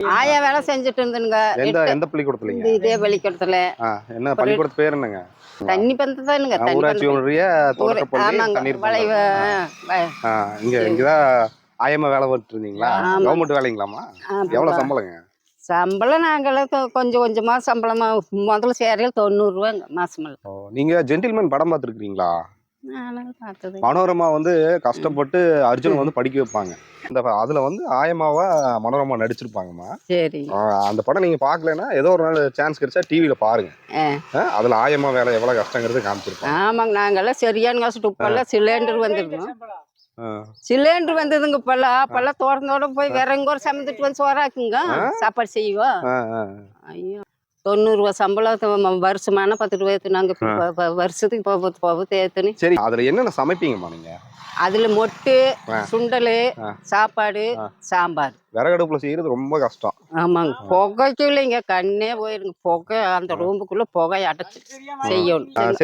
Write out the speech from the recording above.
ஆயா வேலை செஞ்சுட்டு இருந்தனுங்க எந்த எந்த பள்ளிக்கூடத்துலங்க இதே வெளிக்கூடத்துல ஆ, என்ன பள்ளிக்கூடத்து பேர் என்னங்க? தண்ணி பந்து தானுங்க ஆ, தண்ணி ஊராட்சி ஒன்றிய ஆமாங்க தண்ணீர் வளைவு இங்க இங்கதான் ஆயம்மா வேலை பார்த்துட்டு இருந்தீங்களா. கவர்மெண்ட் வேலைங்களாமா எவ்வளவு சம்பளங்க? சம்பளம் நாங்களும் கொஞ்சம் கொஞ்சமா சம்பளமா முதல்ல சேரையில் தொண்ணூறு ரூபாங்க ஓ, நீங்க ஜென்டில்மேன் படம் பார்த்துருக்கீங்களா? மனோரமா வந்து கஷ்டப்பட்டு அர்ஜுன் வந்து படிக்க வைப்பாங்க. இந்த அதுல வந்து ஆயமாவா மனோரமா நடிச்சிருப்பாங்கம்மா. சரி. அந்த படம் நீங்க பார்க்கலன்னா ஏதோ ஒரு நாள் சான்ஸ் கிடைச்சா டிவியில பாருங்க. அதுல ஆயம்மா வேலை எவ்வளவு கஷ்டங்கிறது காமிச்சிருப்பாங்க. ஆமாங்க நாங்கெல்லாம் சரியான கஷ்டம் இப்பெல்லாம் சிலிண்டர் வந்துருக்கோம். சிலிண்டர் வந்ததுங்க இப்பெல்லாம். அப்பெல்லாம் திறந்தோட போய் வேற எங்க ஒரு சமைச்சிட்டு வந்து சோறாக்குங்க. சாப்பாடு செய்வோம். ஐயோ. தொண்ணூறு ரூபா சம்பளம் வருஷமான பத்து ரூபாய் ஏற்றுனாங்க வருஷத்துக்கு போக போக ஏற்றுனி சரி அதுல என்னென்ன சமைப்பீங்கம்மா நீங்க? அதுல மொட்டு. சுண்டல். சாப்பாடு. சாம்பார். விறகடுப்புல செய்யறது ரொம்ப கஷ்டம். ஆமாங்க. புகைக்கு இல்லைங்க. கண்ணே போயிருங்க. புகை அந்த ரூமுக்குள்ள புகை அடைச்சு செய்யணும். சரி.